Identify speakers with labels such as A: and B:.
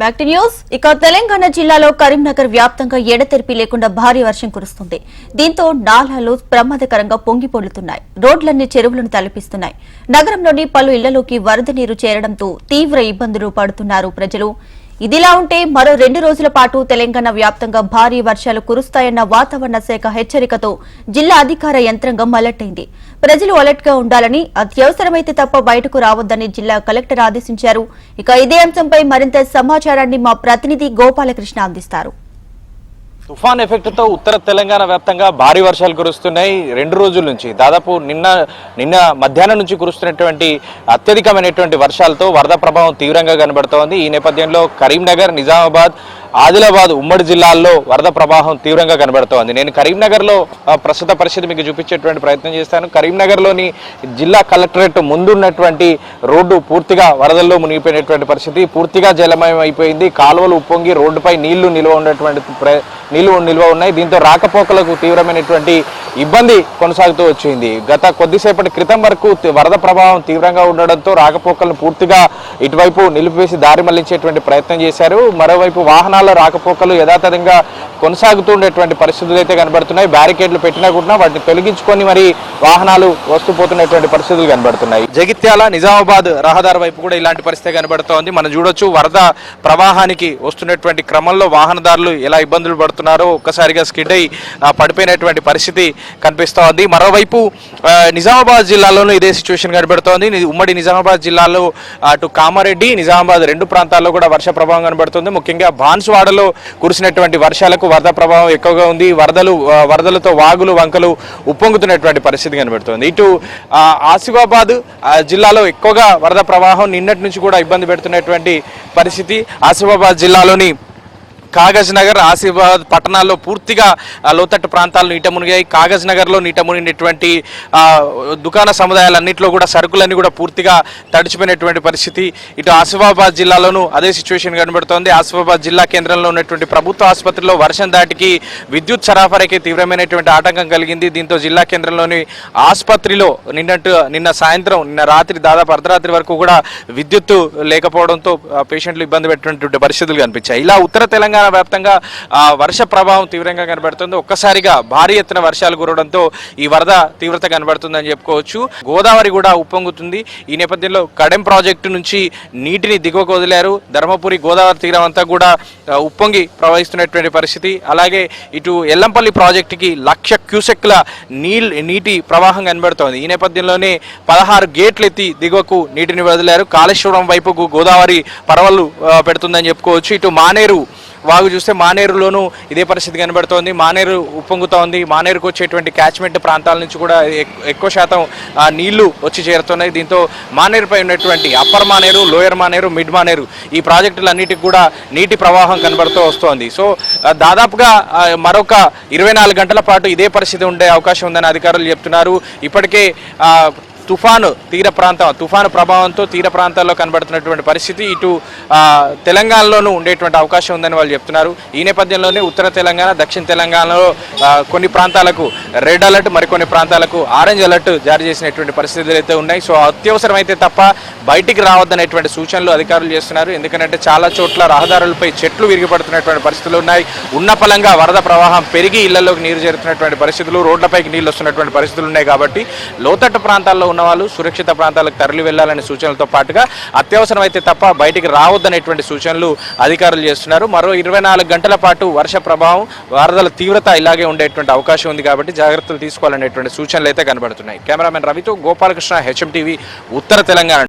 A: Back to news. ఇక తెలంగాణ జిల్లాలో కరీంనగర్ వ్యాప్తంగా ఎడతెరిపి లేకుండా భారీ వర్షం కురుస్తుంది. దీంతో నాలాలు ప్రమాదకరంగా పొంగి పొర్లుతున్నాయి రోడ్లన్నీ చెరువులను తలపిస్తున్నాయి. నగరంలోని పలు ఇళ్ళలోకి వరద నీరు చేరడంతో తీవ్ర ఇబ్బందులు పడుతున్నారు ప్రజలు. ఇదిలా ఉంటే మరో రెండు రోజుల పాటు తెలంగాణ వ్యాప్తంగా భారీ వర్షాలు కురుస్తాయన్న వాతావరణ శాఖ హెచ్చరికతో జిల్లా అధికార యంత్రాంగం అలర్ట్ అయింది ప్రజలు అలర్ట్గా ఉండాలని అత్యవసరమైతే తప్ప బయటకు రావద్దని జిల్లా కలెక్టర్ ఆదేశించారు. ఇక ఇదే అంశంపై మరింత సమాచారాన్ని మా ప్రతినిధి గోపాలకృష్ణ అందిస్తారు.
B: తుఫాన్ ఎఫెక్ట్తో ఉత్తర తెలంగాణ వ్యాప్తంగా భారీ వర్షాలు కురుస్తున్నాయి. రెండు రోజుల నుంచి దాదాపు నిన్న నిన్న మధ్యాహ్నం నుంచి కురుస్తున్నటువంటి అత్యధికమైనటువంటి వర్షాలతో వరద ప్రభావం తీవ్రంగా కనబడుతోంది. ఈ నేపథ్యంలో కరీంనగర్ నిజామాబాద్ ఆదిలాబాద్ ఉమ్మడి జిల్లాల్లో వరద ప్రవాహం తీవ్రంగా కనబడుతోంది. నేను కరీంనగర్లో ప్రస్తుత పరిస్థితి మీకు చూపించేటువంటి ప్రయత్నం చేస్తాను. కరీంనగర్లోని జిల్లా కలెక్టరేట్ ముందున్నటువంటి రోడ్డు పూర్తిగా వరదల్లో మునిగిపోయినటువంటి పరిస్థితి. పూర్తిగా జలమయం అయిపోయింది. కాలువలు ఉప్పొంగి రోడ్డుపై నీళ్ళు నిల్వ ఉన్నటువంటి ప్ర- నీళ్ళు నిల్వ ఉన్నాయి. దీంతో రాకపోకలకు తీవ్రమైనటువంటి ఇబ్బంది కొనసాగుతూ వచ్చింది. గత కొద్దిసేపటి క్రితం వరకు వరద ప్రభావం తీవ్రంగా ఉండడంతో రాకపోకలను పూర్తిగా ఇటువైపు నిలిపివేసి దారి మళ్ళించేటువంటి ప్రయత్నం చేశారు. మరోవైపు వాహనాలు రాకపోకలు యథాతథంగా కొనసాగుతుండేటువంటి పరిస్థితులు అయితే కనబడుతున్నాయి. బ్యారికేడ్లు పెట్టినా కూడా వాటిని తొలగించుకొని మరి వాహనాలు వస్తూ పోతున్నటువంటి పరిస్థితులు కనబడుతున్నాయి. జగిత్యాల నిజామాబాద్ రహదారి వైపు కూడా ఇలాంటి పరిస్థితి కనబడుతోంది. మనం చూడొచ్చు వరద ప్రవాహానికి వస్తున్నటువంటి క్రమంలో వాహనదారులు ఎలా ఇబ్బందులు పడుతున్నారో ఒక్కసారిగా స్కిడ్ అయి పడిపోయినటువంటి పరిస్థితి కనిపిస్తోంది. మరోవైపు నిజామాబాద్ జిల్లాలోనూ ఇదే సిచ్యువేషన్ కనబడుతోంది. ఉమ్మడి నిజామాబాద్ జిల్లాలో అటు కామారెడ్డి నిజామాబాద్ రెండు ప్రాంతాల్లో కూడా వర్ష ప్రభావం కనబడుతుంది. ముఖ్యంగా విజయవాడలో కురిసినటువంటి వర్షాలకు వరద ప్రభావం ఎక్కువగా ఉంది. వరదలు వరదలతో వాగులు వంకలు ఉప్పొంగుతున్నటువంటి పరిస్థితి కనబడుతుంది. ఇటు ఆ, ఆసిఫాబాద్ జిల్లాలో ఎక్కువగా వరద ప్రవాహం నిన్నటి నుంచి కూడా ఇబ్బంది పెడుతున్నటువంటి పరిస్థితి. ఆసిఫాబాద్ జిల్లాలోని కాగజ్ నగర్ ఆసిఫాబాద్ పట్టణాల్లో పూర్తిగా లోతట్టు ప్రాంతాలు నీట మునిగాయి. కాగజ్ నగర్లో నీట మునిగినటువంటి దుకాణ సముదాయాలన్నింటిలో కూడా సరుకులన్నీ కూడా పూర్తిగా తడిచిపోయినటువంటి పరిస్థితి. ఇటు ఆసిఫాబాద్ జిల్లాలోనూ అదే సిచ్యువేషన్ కనబడుతోంది. ఆసిఫాబాద్ జిల్లా కేంద్రంలో ఉన్నటువంటి ప్రభుత్వ ఆసుపత్రిలో వర్షం దాటికి విద్యుత్ సరఫరాకి తీవ్రమైనటువంటి ఆటంకం కలిగింది. దీంతో జిల్లా కేంద్రంలోని ఆసుపత్రిలో నిన్నట్టు నిన్న సాయంత్రం నిన్న రాత్రి దాదాపు అర్ధరాత్రి వరకు కూడా విద్యుత్తు లేకపోవడంతో పేషెంట్లు ఇబ్బంది పెట్టినటువంటి పరిస్థితులు కనిపించాయి. ఇలా ఉత్తర తెలంగాణ వ్యాప్తంగా వర్ష ప్రభావం తీవ్రంగా కనబడుతుంది. ఒక్కసారిగా భారీ ఎత్తున వర్షాలు కురవడంతో ఈ వరద తీవ్రత కనబడుతుందని చెప్పుకోవచ్చు. గోదావరి కూడా ఉప్పొంగుతుంది. ఈ నేపథ్యంలో కడెం ప్రాజెక్టు నుంచి నీటిని దిగువకు వదిలారు ధర్మపురి గోదావరి తీరం అంతా కూడా ఉప్పొంగి ప్రవహిస్తున్నటువంటి పరిస్థితి. అలాగే ఇటు ఎల్లంపల్లి ప్రాజెక్టుకి లక్ష క్యూసెక్ల నీల్ నీటి ప్రవాహం కనబడుతోంది. ఈ నేపథ్యంలోనే పదహారు గేట్లు ఎత్తి దిగువకు నీటిని వదిలారు. కాళేశ్వరం వైపుకు గోదావరి పరవలు పెడుతుందని చెప్పుకోవచ్చు. ఇటు మానేరు వాగు చూస్తే మానేరులోనూ ఇదే పరిస్థితి కనబడుతోంది. మానేరు ఉప్పొంగుతోంది. మానేరుకు వచ్చేటువంటి క్యాచ్మెంట్ ప్రాంతాల నుంచి కూడా ఎక్కువ శాతం నీళ్ళు వచ్చి చేరుతున్నాయి. దీంతో మానేరుపై ఉన్నటువంటి upper Maneru lower Maneru mid Maneru ఈ ప్రాజెక్టులన్నిటికి కూడా నీటి ప్రవాహం కనబడుతూ వస్తోంది. సో దాదాపుగా మరొక ఇరవై నాలుగు గంటల పాటు ఇదే పరిస్థితి ఉండే అవకాశం ఉందని అధికారులు చెప్తున్నారు. ఇప్పటికే తుఫాను తీర ప్రాంతం తుఫాను ప్రభావంతో తీర ప్రాంతాల్లో కనబడుతున్నటువంటి పరిస్థితి. ఇటు తెలంగాణలోనూ ఉండేటువంటి అవకాశం ఉందని వాళ్ళు చెప్తున్నారు. ఈ నేపథ్యంలోనే ఉత్తర తెలంగాణ దక్షిణ తెలంగాణలో కొన్ని ప్రాంతాలకు రెడ్ అలర్ట్ మరికొన్ని ప్రాంతాలకు ఆరెంజ్ అలర్ట్ జారీ చేసినటువంటి పరిస్థితులు అయితే ఉన్నాయి. సో అత్యవసరమైతే తప్ప బయటికి రావద్దనేటువంటి సూచనలు అధికారులు చేస్తున్నారు. ఎందుకంటే చాలా చోట్ల రహదారులపై చెట్లు విరిగిపడుతున్నటువంటి పరిస్థితులు ఉన్నాయి. ఉన్న పలంగా వరద ప్రవాహం పెరిగి ఇళ్ళలోకి నీరు చేరుతున్నటువంటి పరిస్థితులు రోడ్లపైకి నీళ్ళు వస్తున్నటువంటి పరిస్థితులు ఉన్నాయి కాబట్టి లోతట్టు ప్రాంతాల్లో ఉన్న వాళ్ళు సురక్షిత ప్రాంతాలకు తరలి వెళ్ళాలనే సూచనలతో పాటుగా అత్యవసరం అయితే తప్ప బయటికి రావద్దనేటువంటి సూచనలు అధికారులు చేస్తున్నారు. మరో ఇరవై నాలుగు గంటల పాటు వర్ష ప్రభావం వరదల తీవ్రత ఇలాగే ఉండేటువంటి అవకాశం ఉంది కాబట్టి జాగ్రత్తలు తీసుకోవాలనేటువంటి సూచనలు అయితే కనబడుతున్నాయి. కెమెరామెన్ రవితో గోపాలకృష్ణ హెచ్ఎం టీవీ ఉత్తర తెలంగాణ